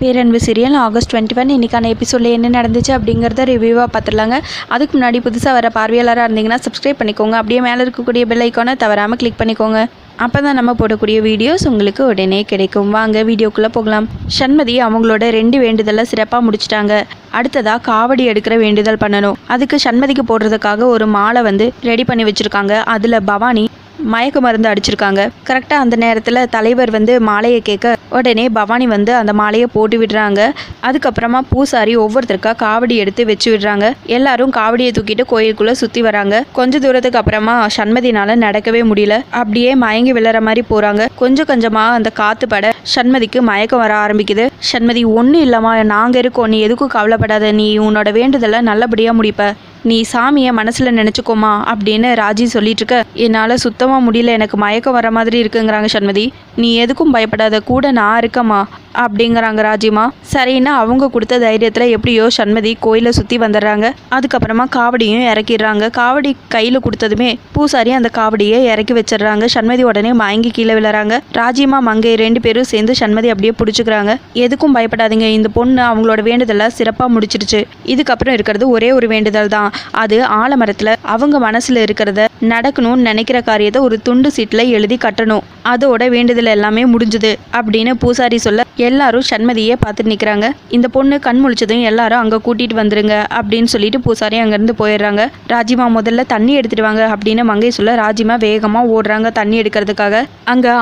பேரன்பு serial August twenty one இன்றைக்கான எபிசோடில் என்ன நடந்துச்சு அப்படிங்கிறத ரிவ்யூவாக பார்த்துடலாங்க அதுக்கு முன்னாடி புதுசாக வர பார்வையாளராக இருந்தீங்கன்னா சப்ஸ்கிரைப் பண்ணிக்கோங்க. அப்படியே மேலே இருக்கக்கூடிய பெல் ஐக்கானை தவறாமல் கிளிக் பண்ணிக்கோங்க. அப்போ தான் நம்ம போடக்கூடிய வீடியோஸ் உங்களுக்கு உடனே கிடைக்கும். வாங்க வீடியோக்குள்ளே போகலாம். சண்மதி அவங்களோட ரெண்டு வேண்டுதலை சிறப்பாக முடிச்சிட்டாங்க. அடுத்ததாக காவடி எடுக்கிற வேண்டுதல் பண்ணணும். அதுக்கு சண்மதிக்கு போடுறதுக்காக ஒரு மாலை வந்து ரெடி பண்ணி வச்சுருக்காங்க. அதில் பவானி மயக்க மருந்து அடிச்சிருக்காங்க. கரெக்டாக அந்த நேரத்தில் தலைவர் வந்து மாலையை கேட்க உடனே பவானி வந்து அந்த மாலையை போட்டு விடுறாங்க. அதுக்கப்புறமா பூசாரி ஒவ்வொருத்தருக்கா காவடி எடுத்து வச்சு விடுறாங்க. எல்லாரும் காவடியை தூக்கிட்டு கோயிலுக்குள்ளே சுற்றி வராங்க. கொஞ்ச தூரத்துக்கு அப்புறமா சண்மதினால நடக்கவே முடியல. அப்படியே மயங்கி விழற மாதிரி போகிறாங்க கொஞ்சம் கொஞ்சமாக அந்த காற்று பட சண்மதிக்கு மயக்கம் வர ஆரம்பிக்குது. சண்மதி ஒன்றும் இல்லைம்மா நாங்கள் இருக்கோம். நீ எதுக்கும் கவலைப்படாத. நீ உன்னோட வேண்டுதலை நல்லபடியாக முடிப்ப. நீ சாமியை மனசில் நினச்சிக்கோமா அப்படின்னு ராஜி சொல்லிட்டு இருக்க என்னால் சுத்தமாக முடியல எனக்கு மயக்கம் வர மாதிரி இருக்குங்கிறாங்க சண்மதி. நீ எதுக்கும் பயப்படாத கூட நான் இருக்கம்மா. அப்படிங்கிறாங்க ராஜிமா. சரின்னா அவங்க கொடுத்த தைரியத்தில் எப்படியோ சண்மதி கோயிலை சுற்றி வந்துடுறாங்க. அதுக்கப்புறமா காவடியும் இறக்கிடுறாங்க. காவடி கையில் கொடுத்ததுமே பூசாரி அந்த காவடியை இறக்கி வச்சிடுறாங்க. சண்மதி உடனே மயங்கி கீழே விழுறாங்க. ராஜிமா மங்கை ரெண்டு பேரும் சேர்ந்து சண்மதி அப்படியே பிடிச்சிக்கிறாங்க. எதுக்கும் பயப்படாதீங்க. இந்த பொண்ணு அவங்களோட வேண்டுதலை சிறப்பாக முடிச்சிடுச்சு இதுக்கப்புறம் இருக்கிறது ஒரே ஒரு வேண்டுதல் தான். அது ஆலமரத்தில் அவங்க மனசில் இருக்கிறத நடக்கணும்னு நினைக்கிற காரியத்தை ஒரு துண்டு சீட்டில் எழுதி கட்டணும். அதோட வேண்டுதல் எல்லாமே முடிஞ்சுது அப்படின்னு பூசாரி சொல்ல எல்லாரும் சண்மதியே பார்த்துட்டு நிற்கிறாங்க இந்த பொண்ணு கண் முழிச்சதும் எல்லாரும் அங்கே கூட்டிகிட்டு வந்துருங்க அப்படின்னு சொல்லிட்டு பூசாரி அங்கேருந்து போயிடுறாங்க. ராஜிமா முதல்ல தண்ணி எடுத்துட்டு வாங்க அப்படின்னு மங்கை சொல்ல ராஜிமா வேகமாக ஓடுறாங்க தண்ணி எடுக்கிறதுக்காக. அங்கே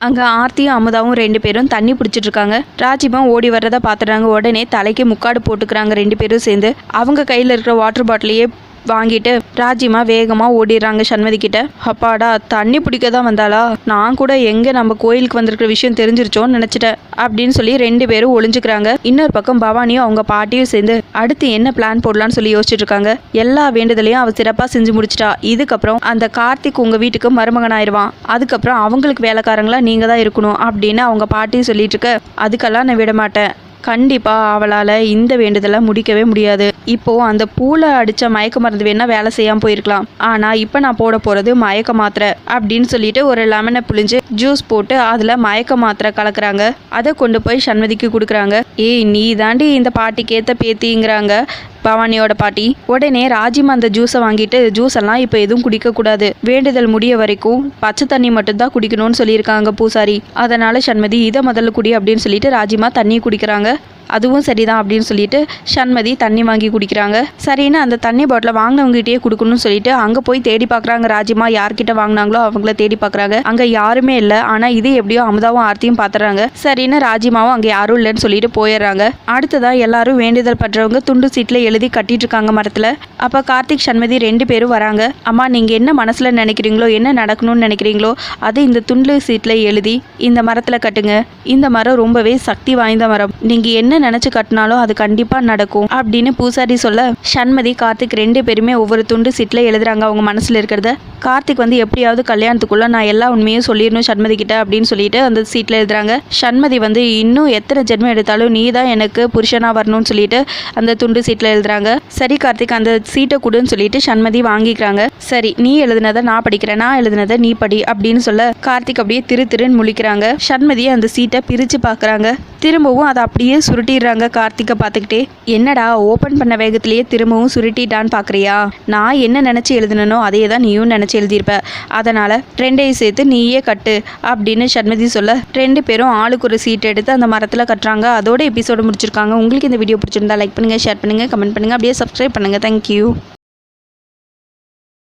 அங்கே ஆர்த்தியும் அமுதாவும் ரெண்டு பேரும் தண்ணி பிடிச்சிட்டு இருக்காங்க. ராஜிமா ஓடி வர்றதை பார்த்துறாங்க உடனே தலைக்கு முக்காடு போட்டுக்கிறாங்க ரெண்டு பேரும் சேர்ந்து. அவங்க கையில் இருக்கிற வாட்டர் பாட்டிலையே வாங்கிட்டு ராஜிமா வேகமாக ஓடிடுறாங்க சண்மதி கிட்ட. அப்பாடா தண்ணி பிடிக்க தான் வந்தாளா? நான் கூட எங்கே நம்ம கோயிலுக்கு வந்திருக்கிற விஷயம் தெரிஞ்சிருச்சோன்னு நினச்சிட்டேன் அப்படின்னு சொல்லி ரெண்டு பேரும் ஒளிஞ்சுக்கிறாங்க. இன்னொரு பக்கம் பவானியும் அவங்க பாட்டியும் சேர்ந்து அடுத்து என்ன பிளான் போடலான்னு சொல்லி யோசிச்சுட்டு இருக்காங்க. எல்லா வேண்டுதலையும் அவள் சிறப்பாக செஞ்சு முடிச்சிட்டா. இதுக்கப்புறம் அந்த கார்த்திக் உங்கள் வீட்டுக்கு மருமகன் ஆயிடுவான் அதுக்கப்புறம் அவங்களுக்கு வேலைக்காரங்களா நீங்கள் தான் இருக்கணும் அப்படின்னு அவங்க பாட்டியும் சொல்லிட்டு இருக்க. அதுக்கெல்லாம் நான் விட மாட்டேன் கண்டிப்பாக அவளால் இந்த வேண்டுதலை முடிக்கவே முடியாது. இப்போது அந்த பூவில் அடித்த மயக்க மருந்து வேணால் வேலை செய்யாமல் போயிருக்கலாம். ஆனால் இப்போ நான் போட போகிறது மயக்க மாத்திரை அப்படின்னு சொல்லிட்டு ஒரு லெமனை புழிஞ்சு ஜூஸ் போட்டு அதில் மயக்க மாத்திரை கலக்குறாங்க. அதை கொண்டு போய் சண்மதிக்கு கொடுக்குறாங்க. ஏய் நீ தாண்டி இந்த பாட்டிக்கேற்ற பேத்திங்கிறாங்க. பவானியோட பாட்டி. உடனே ராஜிமா அந்த ஜூஸை வாங்கிட்டு ஜூஸ் எல்லாம் இப்போ எதுவும் குடிக்கக்கூடாது. வேண்டுதல் முடிய வரைக்கும் பச்சை தண்ணி மட்டும்தான் குடிக்கணும்னு சொல்லியிருக்காங்க பூசாரி. அதனால சண்மதி இதை முதல்ல குடி அப்படின்னு சொல்லிட்டு ராஜிமா தண்ணி குடிக்கிறாங்க. அதுவும் சரிதான் அப்படின்னு சொல்லிட்டு சண்மதி தண்ணி வாங்கி குடிக்கிறாங்க. சரின்னு அந்த தண்ணி பாட்டிலை வாங்கினவங்ககிட்டயே கொடுக்கணும்னு சொல்லிட்டு அங்கே போய் தேடி பார்க்குறாங்க ராஜிமா. யார்கிட்ட வாங்கினாங்களோ அவங்கள தேடி பார்க்குறாங்க. அங்கே யாருமே இல்லை. ஆனால் இது எப்படியோ அமுதாவும் ஆர்த்தியும் பார்த்துறாங்க. சரின்னு ராஜிமாவும் அங்கே யாரும் இல்லைன்னு சொல்லிட்டு போயிடுறாங்க. அடுத்ததாக எல்லாரும் வேண்டுதல் பண்றவங்க துண்டு சீட்டில் எழுதி கட்டிட்டு இருக்காங்க மரத்தில். அப்போ கார்த்திக் சண்மதி ரெண்டு பேரும் வராங்க. அம்மா நீங்கள் என்ன மனசில் நினைக்கிறீங்களோ என்ன நடக்கணும்னு நினைக்கிறீங்களோ அதை இந்த துண்டு சீட்டில் எழுதி இந்த மரத்தில் கட்டுங்க. இந்த மரம் ரொம்பவே சக்தி வாய்ந்த மரம். நீங்கள் என்ன நினச்சி கட்டினாலும் அது கண்டிப்பாக நடக்கும் அப்படின்னு பூசாரி சொல்ல சண்மதி கார்த்திக் ரெண்டு பேருமே ஒவ்வொரு துண்டு சீட்டில் எழுதுறாங்க அவங்க மனசில் இருக்கிறத. கார்த்திக் வந்து எப்படியாவது கல்யாணத்துக்குள்ள நான் எல்லா உண்மையும் சொல்லிடணும் சண்மதி கிட்ட அப்படின்னு சொல்லிட்டு அந்த சீட்டில் எழுதுறாங்க. சண்மதி வந்து இன்னும் எத்தனை ஜென்மம் எடுத்தாலும் நீ தான் எனக்கு புருஷனாக வரணும்னு சொல்லிட்டு அந்த துண்டு சீட்டில் எழுதுறாங்க. சரி கார்த்திக் அந்த சீட்டை கொடுன்னு சொல்லிட்டு சண்மதி வாங்கிக்கிறாங்க. சரி நீ எழுதுனதை நான் படிக்கிறேன் நான் எழுதுனதை நீ படி அப்படின்னு சொல்ல கார்த்திக் அப்படியே திரு திருன்னு முழிக்கிறாங்க. சண்மதி அந்த சீட்டை பிரித்து பார்க்குறாங்க. திரும்பவும் அதை அப்படியே சுருட்டிடுறாங்க கார்த்திகை பார்த்துக்கிட்டே. என்னடா ஓப்பன் பண்ண வேகத்திலேயே திரும்பவும் சுருட்டிட்டான்னு பார்க்குறியா? நான் என்ன நினச்சி எழுதுனனோ அதே தான் நீயும் நினச்சி எழுதியிருப்ப. அதனால் ரெண்டையும் சேர்த்து நீயே கட்டு அப்படின்னு சண்மதி சொல்ல ரெண்டு பேரும் ஆளுக்கு ஒரு சீட் எடுத்து அந்த மரத்தில் கட்டுறாங்க. அதோட எபிசோடு முடிச்சிருக்காங்க. உங்களுக்கு இந்த வீடியோ பிடிச்சிருந்தா லைக் பண்ணுங்கள் ஷேர் பண்ணுங்கள் கமெண்ட் பண்ணுங்கள் அப்படியே சப்ஸ்கிரைப் பண்ணுங்கள் தேங்க்யூ